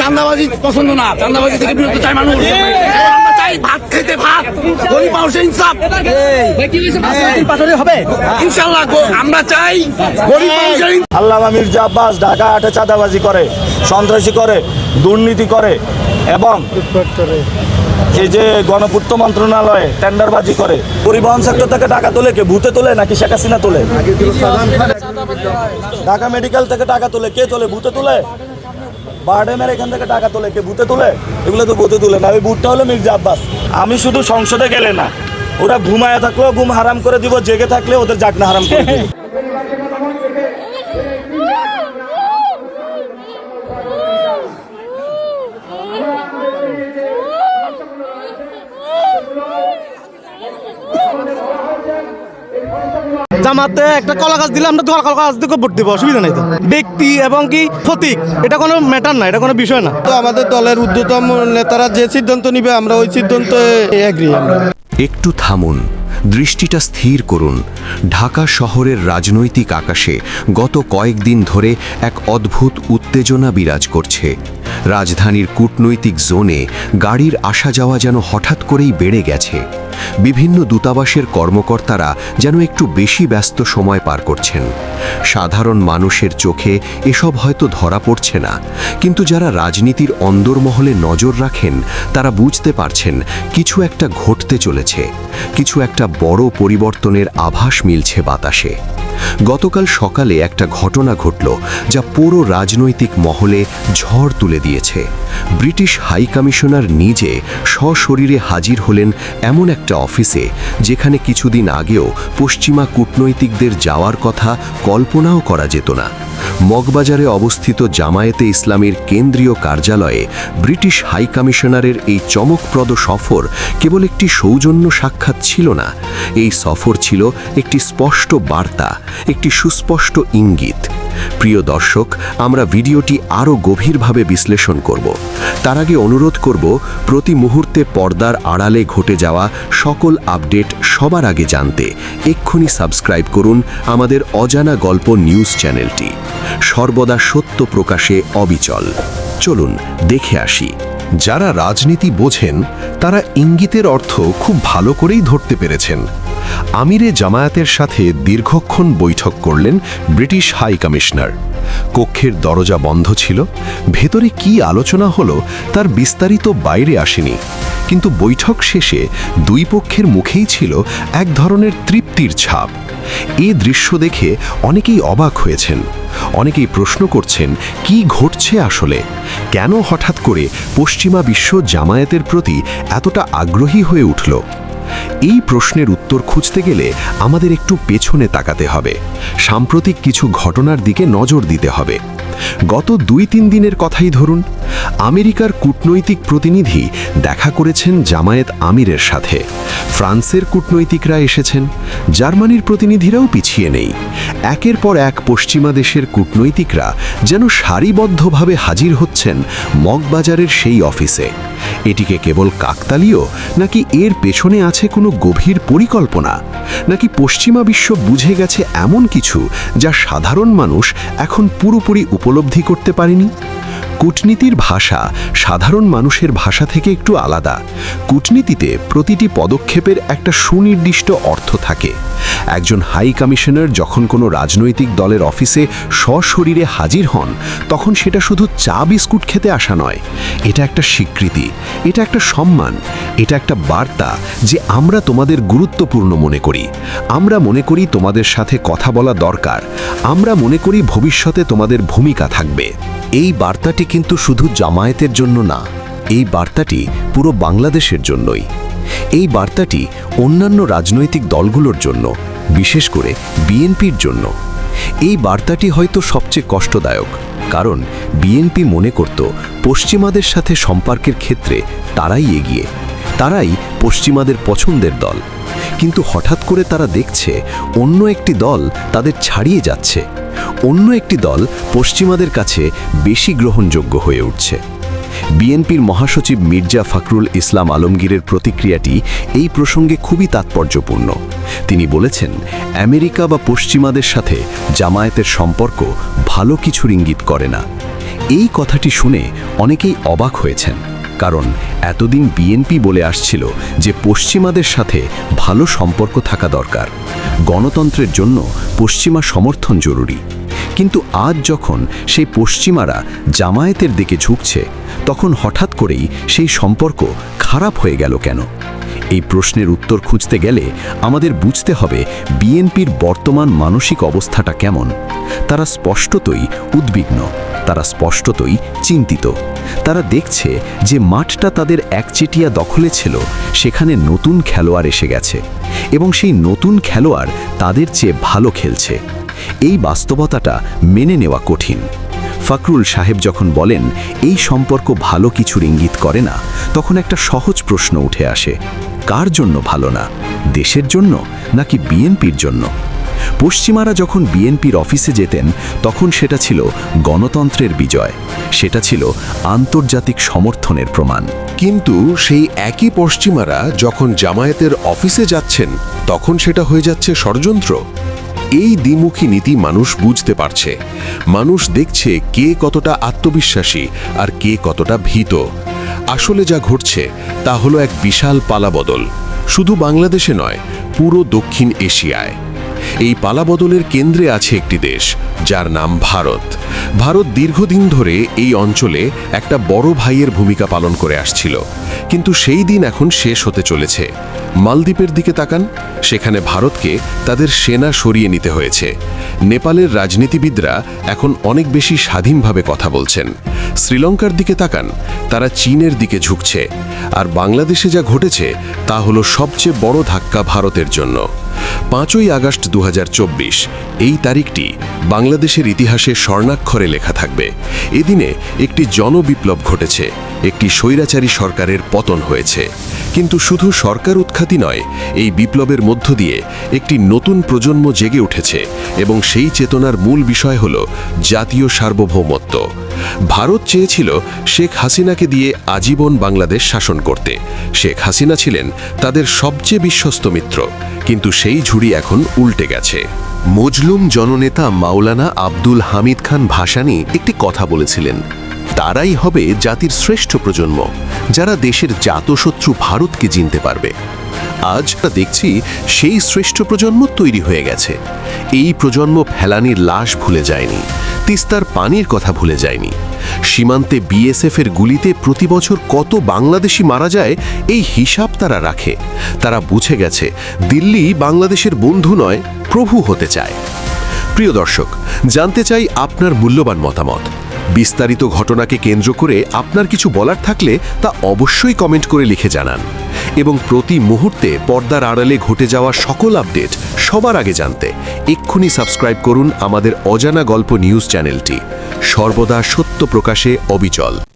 চান্দাবাজি পছন্দ না চান্দাবাজি থেকে বিরত চাই মানুষ। চাই ভাত খেতে ভাত গরিব মানুষের ইনসাফ। হবে? ইনশাল্লাহ আমরা চাই গরিব মানুষের ইনসাফ। আল্লামা মির্জা আব্বাস ঢাকা হাটে চাঁদাবাজি করে সন্ত্রাসী করে দুর্নীতি করে এবং এই যে গণপূর্ত মন্ত্রণালয়ে টেন্ডারবাজি করে, পরিবহন সেক্টর থেকে টাকা তোলে কে? ভূতে তোলে নাকি শেখ হাসিনা তোলে? ঢাকা মেডিকেল থেকে টাকা তোলে, কে তোলে? ভূতে তোলে? বারডেমের এখান থেকে টাকা তোলে কে? ভূতে তোলে? এগুলো তো ভূতে তোলে না। ওই ভূতটা হলো মির্জা আব্বাস। আমি শুধু সংসদে গেলে না, ওরা ঘুমায় থাকলেও ঘুম হারাম করে দিব, জেগে থাকলে ওদের জাগনা হারাম করে দিব। জামাতে একটা কলা গাছ দিলে আমরা তো কলা গাছ দিকে ভোট দিব অসুবিধা নেই তো। ব্যক্তি এবং কি প্রতীক এটা কোনো ম্যাটার না এটা কোনো বিষয় না। তো আমাদের দলের ঊর্ধ্বতম নেতারা যে সিদ্ধান্ত নিবে আমরা ওই সিদ্ধান্তে এগ্রি আমরা। একটু থামুন দৃষ্টিটা স্থির করুন। ঢাকা শহরের রাজনৈতিক আকাশে গত কয়েকদিন ধরে এক অদ্ভুত উত্তেজনা বিরাজ করছে। রাজধানীর কূটনৈতিক জোনে গাড়ির আসা যাওয়া যেন হঠাৎ করেই বেড়ে গেছে। বিভিন্ন দূতাবাসের কর্মকর্তারা যেন একটু বেশি ব্যস্ত সময় পার করছেন। সাধারণ মানুষের চোখে এসব হয়তো ধরা পড়ছে না, কিন্তু যারা রাজনীতির অন্দরমহলে নজর রাখেন, তারা বুঝতে পারছেন কিছু একটা ঘটতে চলেছে, কিছু একটা বড় পরিবর্তনের আভাস মিলছে বাতাসে। গতকাল সকালে একটা ঘটনা ঘটল যা পুরো রাজনৈতিক মহলে ঝড় তুলে দিয়েছে। ব্রিটিশ হাই কমিশনার নিজে সশরীরে হাজির হলেন এমন একটা অফিসে, যেখানে কিছুদিন আগেও পশ্চিমা কূটনৈতিকদের যাওয়ার কথা কল্পনাও করা যেত না। মগবাজারে অবস্থিত জামায়াতে ইসলামের কেন্দ্রীয় কার্যালয়ে ব্রিটিশ হাই কমিশনারের এই চমকপ্রদ সফর কেবল একটি সৌজন্য সাক্ষাৎ ছিল না। এই সফর ছিল একটি স্পষ্ট বার্তা, একটি সুস্পষ্ট ইঙ্গিত। প্রিয় দর্শক, আমরা ভিডিওটি আরও গভীরভাবে বিশ্লেষণ করব। তার আগে অনুরোধ করব, প্রতি মুহূর্তে পর্দার আড়ালে ঘটে যাওয়া সকল আপডেট সবার আগে জানতে এক্ষুনি সাবস্ক্রাইব করুন আমাদের অজানা গল্প নিউজ চ্যানেলটি। সর্বদা সত্য প্রকাশে অবিচল। চলুন, দেখে আসি। যারা রাজনীতি বোঝেন, তারা ইঙ্গিতের অর্থ খুব ভালো করেই ধরতে পেরেছেন। আমিরে জামায়াতের সাথে দীর্ঘক্ষণ বৈঠক করলেন ব্রিটিশ হাই কমিশনার। কক্ষের দরজা বন্ধ ছিল। ভেতরে কি আলোচনা হলো তার বিস্তারিত বাইরে আসেনি। কিন্তু বৈঠক শেষে দুই পক্ষের মুখেই ছিল এক ধরনের তৃপ্তির ছাপ। এ দৃশ্য দেখে অনেকেই অবাক হয়েছেন। অনেকেই প্রশ্ন করছেন, কি ঘটছে আসলে? কেন হঠাৎ করে পশ্চিমা বিশ্ব জামায়াতের প্রতি এতটা আগ্রহী হয়ে উঠল? এই প্রশ্নের উত্তর খুঁজতে গেলে আমাদের একটু পেছনে তাকাতে হবে। সাম্প্রতিক কিছু ঘটনার দিকে নজর দিতে হবে। গত দুই তিন দিনের কথাই ধরুন, আমেরিকার কূটনৈতিক প্রতিনিধি দেখা করেছেন জামায়েত আমিরের সাথে। ফ্রান্সের কূটনৈতিকরা এসেছেন, জার্মানির প্রতিনিধিরাও পিছিয়ে নেই। একের পর এক পশ্চিমা দেশের কূটনৈতিকরা যেন সারিবদ্ধভাবে হাজির হচ্ছেন মগবাজারের সেই অফিসে। এটিকে কেবল কাকতালীয় নাকি এর পেছনে আছে কোনো গভীর পরিকল্পনা? নাকি পশ্চিমা বিশ্ব বুঝে গেছে এমন কিছু যা সাধারণ মানুষ এখন পুরোপুরি উপলব্ধি করতে পারেনি? কূটনীতির ভাষা সাধারণ মানুষের ভাষা থেকে একটু আলাদা। কূটনীতিতে প্রতিটি পদক্ষেপের একটা সুনির্দিষ্ট অর্থ থাকে। একজন হাই কমিশনার যখন কোনো রাজনৈতিক দলের অফিসে সশরীরে হাজির হন, তখন সেটা শুধু চা বিস্কুট খেতে আসা নয়। এটা একটা স্বীকৃতি, এটা একটা সম্মান, এটা একটা বার্তা যে আমরা তোমাদের গুরুত্বপূর্ণ মনে করি। আমরা মনে করি তোমাদের সাথে কথা বলা দরকার। আমরা মনে করি ভবিষ্যতে তোমাদের ভূমিকা থাকবে। এই বার্তাটি কিন্তু শুধু জামায়াতের জন্য না, এই বার্তাটি পুরো বাংলাদেশের জন্যই। এই বার্তাটি অন্যান্য রাজনৈতিক দলগুলোর জন্য, বিশেষ করে বিএনপির জন্য। এই বার্তাটি হয়তো সবচেয়ে কষ্টদায়ক, কারণ বিএনপি মনে করত পশ্চিমাদের সাথে সম্পর্কের ক্ষেত্রে তারাই এগিয়ে, তারাই পশ্চিমাদের পছন্দের দল। কিন্তু হঠাৎ করে তারা দেখছে অন্য একটি দল তাদের ছাড়িয়ে যাচ্ছে। অন্য একটি দল পশ্চিমাদের কাছে বেশি গ্রহণযোগ্য হয়ে উঠছে। বিএনপির মহাসচিব মির্জা ফখরুল ইসলাম আলমগীরের প্রতিক্রিয়াটি এই প্রসঙ্গে খুবই তাৎপর্যপূর্ণ। তিনি বলেছেন, আমেরিকা বা পশ্চিমাদের সাথে জামায়াতের সম্পর্ক ভালো কিছুর ইঙ্গিত করে না। এই কথাটি শুনে অনেকেই অবাক হয়েছেন। কারণ এতদিন বিএনপি বলে আসছিল যে পশ্চিমাদের সাথে ভালো সম্পর্ক থাকা দরকার। গণতন্ত্রের জন্য পশ্চিমা সমর্থন জরুরি। কিন্তু আজ যখন সেই পশ্চিমারা জামায়াতের দিকে ঝুঁকছে, তখন হঠাৎ করেই সেই সম্পর্ক খারাপ হয়ে গেল কেন? এই প্রশ্নের উত্তর খুঁজতে গেলে আমাদের বুঝতে হবে বিএনপির বর্তমান মানসিক অবস্থাটা কেমন। তারা স্পষ্টতই উদ্বিগ্ন। তারা স্পষ্টতই চিন্তিত। তারা দেখছে যে মাঠটা তাদের একচেটিয়া দখলে ছিল, সেখানে নতুন খেলোয়াড় এসে গেছে এবং সেই নতুন খেলোয়াড় তাদের চেয়ে ভালো খেলছে। এই বাস্তবতাটা মেনে নেওয়া কঠিন। ফখরুল সাহেব যখন বলেন, এই সম্পর্ক ভালো কিছুর ইঙ্গিত করে না, তখন একটা সহজ প্রশ্ন উঠে আসে, কার জন্য ভালো না? দেশের জন্য নাকি বিএনপির জন্য? পশ্চিমারা যখন বিএনপির অফিসে যেতেন, তখন সেটা ছিল গণতন্ত্রের বিজয়। সেটা ছিল আন্তর্জাতিক সমর্থনের প্রমাণ। কিন্তু সেই একই পশ্চিমারা যখন জামায়াতের অফিসে যাচ্ছেন, তখন সেটা হয়ে যাচ্ছে ষড়যন্ত্র। এই দ্বিমুখী নীতি মানুষ বুঝতে পারছে। মানুষ দেখছে কে কতটা আত্মবিশ্বাসী আর কে কতটা ভীত। আসলে যা ঘটছে, তা হলো এক বিশাল পালাবদল। শুধু বাংলাদেশে নয়, পুরো দক্ষিণ এশিয়ায়। এই পালাবদলের কেন্দ্রে আছে একটি দেশ, যার নাম ভারত। ভারত দীর্ঘদিন ধরে এই অঞ্চলে একটা বড় ভাইয়ের ভূমিকা পালন করে আসছিল। কিন্তু সেই দিন এখন শেষ হতে চলেছে। মালদ্বীপের দিকে তাকান, সেখানে ভারতকে তাদের সেনা সরিয়ে নিতে হয়েছে। নেপালের রাজনীতিবিদরা এখন অনেক বেশি স্বাধীনভাবে কথা বলছেন। শ্রীলঙ্কার দিকে তাকান, তারা চীনের দিকে ঝুঁকছে। আর বাংলাদেশে যা ঘটেছে, তা হলো সবচেয়ে বড় ধাক্কা ভারতের জন্য। পাঁচই আগস্ট দু হাজার চব্বিশ। এই তারিখটি বাংলাদেশের ইতিহাসে স্বর্ণাক্ষরে লেখা থাকবে। এদিনে একটি জনবিপ্লব ঘটেছে, একটি স্বৈরাচারী সরকারের পতন হয়েছে। কিন্তু শুধু সরকার উৎখাতি নয়, এই বিপ্লবের মধ্য দিয়ে একটি নতুন প্রজন্ম জেগে উঠেছে এবং সেই চেতনার মূল বিষয় হল জাতীয় সার্বভৌমত্ব। ভারত চেয়েছিল শেখ হাসিনাকে দিয়ে আজীবন বাংলাদেশ শাসন করতে। শেখ হাসিনা ছিলেন তাদের সবচেয়ে বিশ্বস্ত মিত্র, কিন্তু সেই ঝুড়ি এখন উল্টে গেছে। মজলুম জননেতা মাওলানা আব্দুল হামিদ খান ভাসানী একটি কথা বলেছিলেন, তারাই হবে জাতির শ্রেষ্ঠ প্রজন্ম, যারা দেশের জাতশত্রু ভারতকে চিনতে পারবে। আজ দেখছি সেই শ্রেষ্ঠ প্রজন্ম তৈরি হয়ে গেছে। এই প্রজন্ম ফেলানির লাশ ভুলে যায়নি। তিস্তার পানির কথা ভুলে যায়নি। সীমান্তে বিএসএফ এর গুলিতে প্রতি বছর কত বাংলাদেশি মারা যায়, এই হিসাব তারা রাখে। তারা বুঝে গেছে, দিল্লি বাংলাদেশের বন্ধু নয়, প্রভু হতে চায়। প্রিয় দর্শক, জানতে চাই আপনার মূল্যবান মতামত। বিস্তারিত ঘটনাকে কেন্দ্র করে আপনার কিছু বলার থাকলে তা অবশ্যই কমেন্ট করে লিখে জানান। এবং প্রতি মুহূর্তে পর্দার আড়ালে ঘটে যাওয়া সকল আপডেট সবার আগে জানতে এক্ষুনি সাবস্ক্রাইব করুন আমাদের অজানা গল্প নিউজ চ্যানেলটি। সর্বদা সত্য প্রকাশে অবিচল।